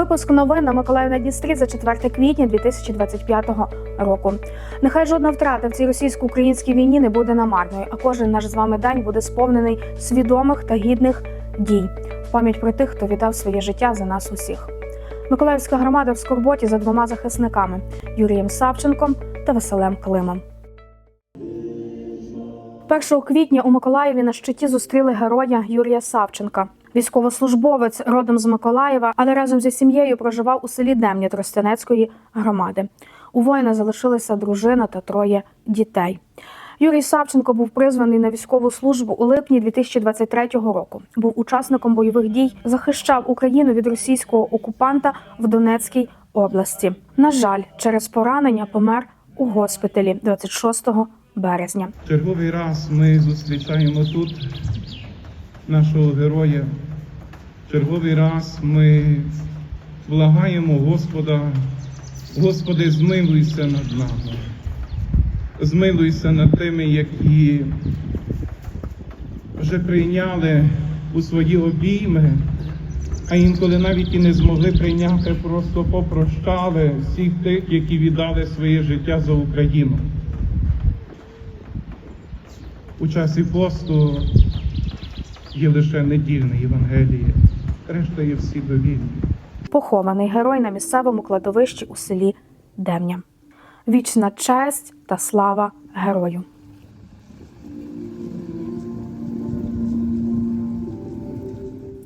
Випуск новин на Миколаїв на Дністрі за 4 квітня 2025 року. Нехай жодна втрата в цій російсько-українській війні не буде намарною, а кожен наш з вами день буде сповнений свідомих та гідних дій в пам'ять про тих, хто віддав своє життя за нас усіх. Миколаївська громада в скорботі за двома захисниками Юрієм Савченком та Василем Климом. 1 квітня у Миколаєві на щиті зустріли героя Юрія Савченка. Військовослужбовець родом з Миколаєва, але разом зі сім'єю проживав у селі Демні Тростянецької громади. У воїна залишилися дружина та троє дітей. Юрій Савченко був призваний на військову службу у липні 2023 року. Був учасником бойових дій, захищав Україну від російського окупанта в Донецькій області. На жаль, через поранення помер у госпіталі 26 березня. Черговий раз ми зустрічаємо тут нашого героя. Черговий раз ми благаємо Господа, Господи, змилуйся над нами, змилуйся над тими, які вже прийняли у свої обійми, а інколи навіть і не змогли прийняти, просто попрощали всіх тих, які віддали своє життя за Україну. У часі посту є лише недільне Євангеліє, решта є всі довільні. Похований герой на місцевому кладовищі у селі Демня. Вічна честь та слава герою.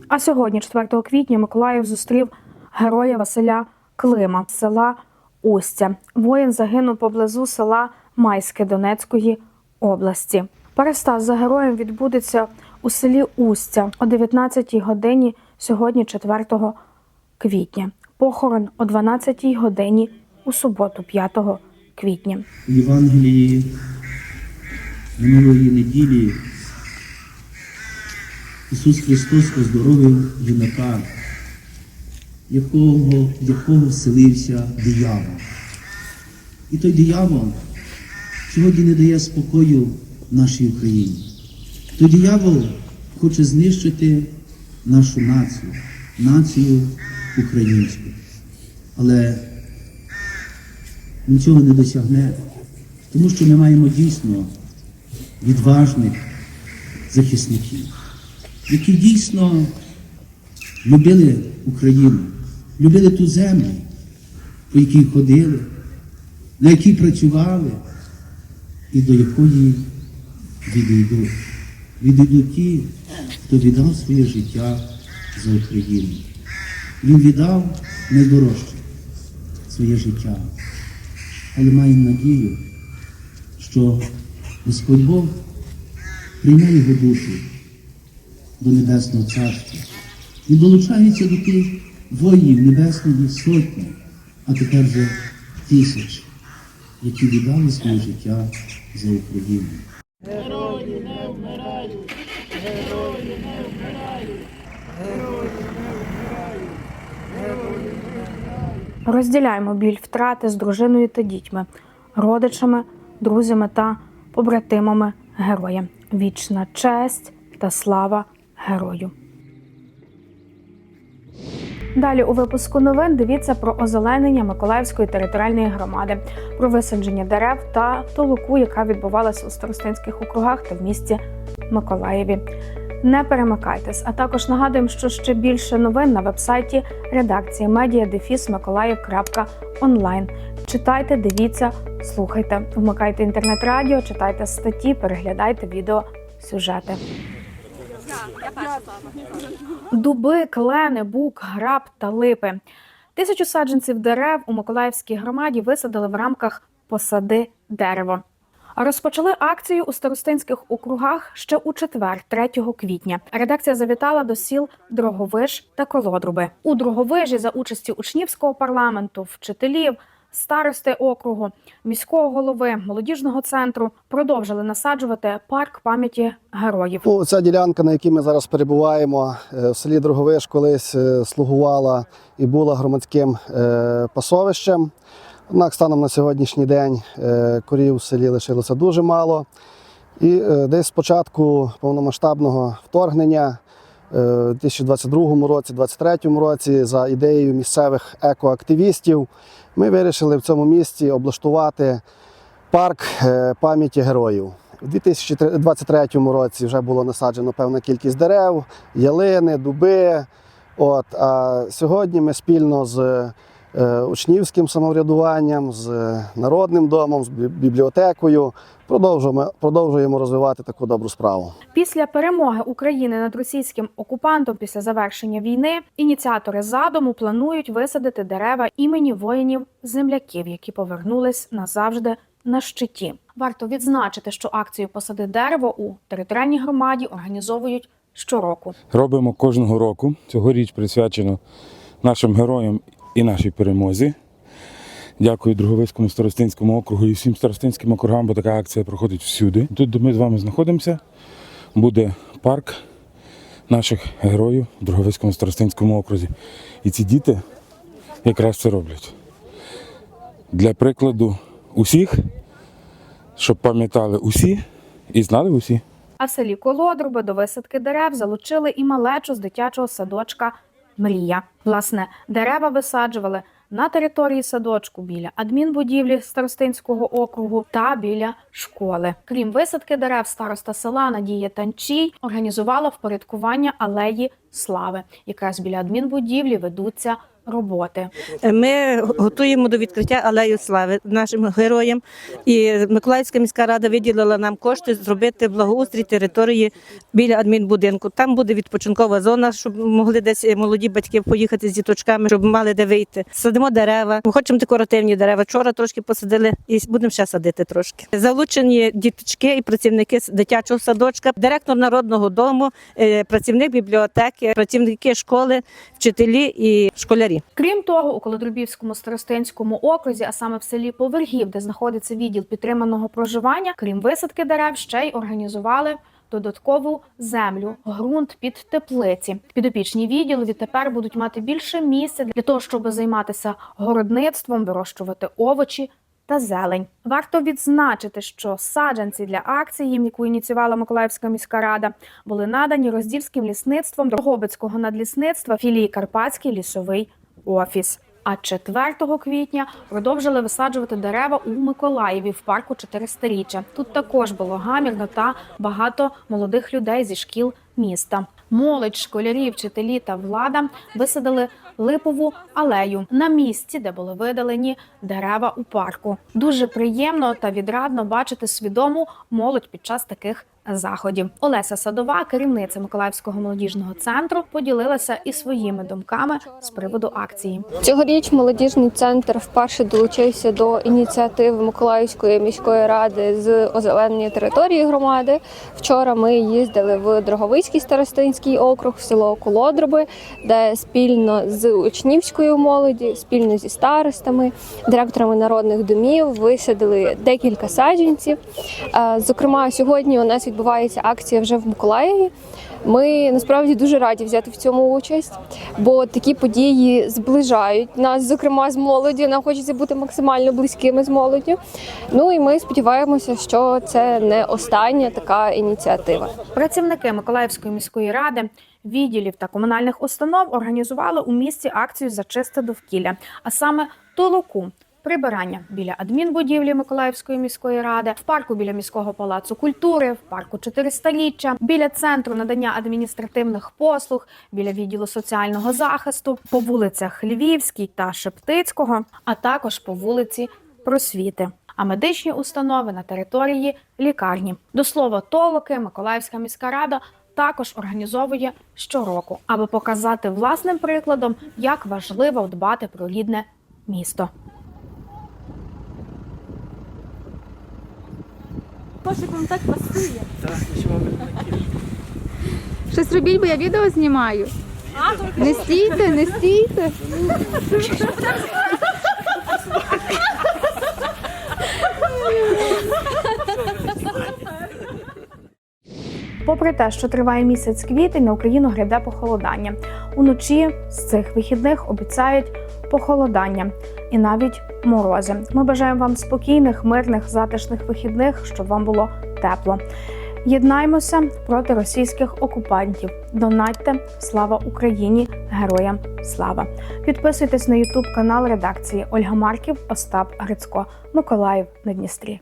А сьогодні, 4 квітня, Миколаїв зустрів героя Василя Клима з села Устя. Воїн загинув поблизу села Майське Донецької області. Перестаз за героєм відбудеться у селі Устя о 19 годині сьогодні, 4 квітня. Похорон о 12 годині у суботу, 5 квітня. У Євангелії минулої неділі Ісус Христос оздоровив юнака, якого, в якого вселився диявол. І той диявол сьогодні не дає спокою нашій Україні. Той диявол хоче знищити нашу націю, націю українську. Але він цього не досягне, тому що ми маємо дійсно відважних захисників, які дійсно любили Україну, любили ту землю, по якій ходили, на якій працювали і до якої відійдуть. Відійдуть ті, хто віддав своє життя за Україну. Він віддав найдорожче своє життя але маємо надію, що Господь Бог прийме його душу до Небесного Царства і долучається до тих воїнів Небесної Сотні, а тепер вже тисяч, які віддали своє життя за Україну. Розділяємо біль втрати з дружиною та дітьми, родичами, друзями та побратимами героя. Вічна честь та слава герою. Далі у випуску новин дивіться про озеленення Миколаївської територіальної громади, про висадження дерев та толоку, яка відбувалася у старостинських округах та в місті Миколаєві. Не перемикайтесь, а також нагадуємо, що ще більше новин на вебсайті редакції media.mиколаїв.онлайн. Читайте, дивіться, слухайте, вмикайте інтернет-радіо, читайте статті, переглядайте відео сюжети. Дуби, клени, бук, граб та липи. Тисячу саджанців дерев у Миколаївській громаді висадили в рамках посади дерево. Розпочали акцію у старостинських округах ще у четвер, 3 квітня. Редакція завітала до сіл Дроговиш та Колодруби. У Дроговижі за участі учнівського парламенту, вчителів, старости округу, міського голови, молодіжного центру продовжили насаджувати парк пам'яті героїв. Ну, ця ділянка, на якій ми зараз перебуваємо, е, в селі Дроговиш колись е, слугувала і була громадським е, пасовищем. Однак станом на сьогоднішній день корів в селі лишилося дуже мало. І десь з початку повномасштабного вторгнення 2022 році, 2023 році за ідеєю місцевих екоактивістів ми вирішили в цьому місці облаштувати парк е, пам'яті героїв. У 2023 році вже було насаджено певна кількість дерев, ялини, дуби. От, а сьогодні ми спільно з е, учнівським самоврядуванням, з народним домом, з бібліотекою продовжуємо, продовжуємо розвивати таку добру справу. Після перемоги України над російським окупантом після завершення війни ініціатори задуму планують висадити дерева імені воїнів-земляків, які повернулись назавжди на щиті. Варто відзначити, що акцію Посади дерево у територіальній громаді організовують щороку. робимо кожного року. Цьогоріч присвячено нашим героям і нашій перемозі. Дякую Друговицькому старостинському округу і всім старостинським округам, бо така акція проходить всюди. Тут, де ми з вами знаходимося, буде парк наших героїв в Друговицькому старостинському окрузі. І ці діти якраз це роблять. Для прикладу усіх, щоб пам'ятали усі і знали усі. А в селі Колодруби до висадки дерев залучили і малечу з дитячого садочка Мрія. Власне, дерева висаджували на території садочку біля адмінбудівлі старостинського округу та біля школи. Крім висадки дерев, староста села Надія Танчій організувала впорядкування алеї слави. Якраз біля адмінбудівлі ведуться роботи. Ми готуємо до відкриття алею слави нашим героям. І Миколаївська міська рада виділила нам кошти зробити благоустрій території біля адмінбудинку. Там буде відпочинкова зона, щоб могли десь молоді батьки поїхати з діточками, щоб мали де вийти. Садимо дерева. Ми хочемо декоративні дерева. Вчора трошки посадили і будемо ще садити трошки. Залучені діточки і працівники дитячого садочка, директор народного дому, е, працівник бібліотеки, працівники школи, вчителі і школярі. Крім того, у Колодрубівському старостинському окрузі, а саме в селі Повергів, де знаходиться відділ підтриманого проживання, крім висадки дерев, ще й організували. Додаткову землю, ґрунт під теплиці. Підопічні відділи відтепер будуть мати більше місця для того, щоб займатися городництвом, вирощувати овочі та зелень. Варто відзначити, що саджанці для акції, яку ініціювала Миколаївська міська рада, були надані роздільським лісництвом Дрогобицького надлісництва філії Карпатський лісовий офіс. А 4 квітня продовжили висаджувати дерева у Миколаєві в парку 400-річчя. Тут також було гамірно та багато молодих людей зі шкіл міста. Молодь, школярі, вчителі та влада висадили липову алею на місці, де були видалені дерева у парку. Дуже приємно та відрадно бачити свідому молодь під час таких заходів. Олеся Садова, керівниця Миколаївського молодіжного центру, поділилася і своїми думками з приводу акції. Цьогоріч молодіжний центр вперше долучився до ініціативи Миколаївської міської ради з озеленення території громади. Вчора ми їздили в Дроговицький старостинський округ, в село Колодроби, де спільно з учнівською молоді, спільно зі старостами, директорами народних домів висадили декілька саджанців. Е, Зокрема, сьогодні у нас відбувається акція вже в Миколаєві. Ми насправді дуже раді взяти в цьому участь, бо такі події зближають нас, зокрема з молоді. Нам хочеться бути максимально близькими з молоддю. Ну і ми сподіваємося, що це не остання така ініціатива. Працівники Миколаївської міської ради, відділів та комунальних установ організували у місті акцію «Зачисти довкілля, а саме толоку. Прибирання біля адмінбудівлі Миколаївської міської ради, в парку біля міського палацу культури, в парку 400-річчя, біля центру надання адміністративних послуг, біля відділу соціального захисту, по вулицях Львівській та Шептицького, а також по вулиці Просвіти. А медичні установи на території лікарні. До слова, толоки Миколаївська міська рада також організовує щороку, аби показати власним прикладом, як важливо дбати про рідне місто. Щось робіть, бо я відео знімаю. Не стійте, не стійте. Попри те, що триває місяць квітень, на Україну гряде похолодання. Уночі з цих вихідних обіцяють похолодання і навіть морози. Ми бажаємо вам спокійних, мирних, затишних вихідних, щоб вам було тепло. Єднаймося проти російських окупантів. Донатьте слава Україні! Героям слава! Підписуйтесь на Ютуб канал редакції Ольга Марків, Остап Грицько, Миколаїв на Дністрі.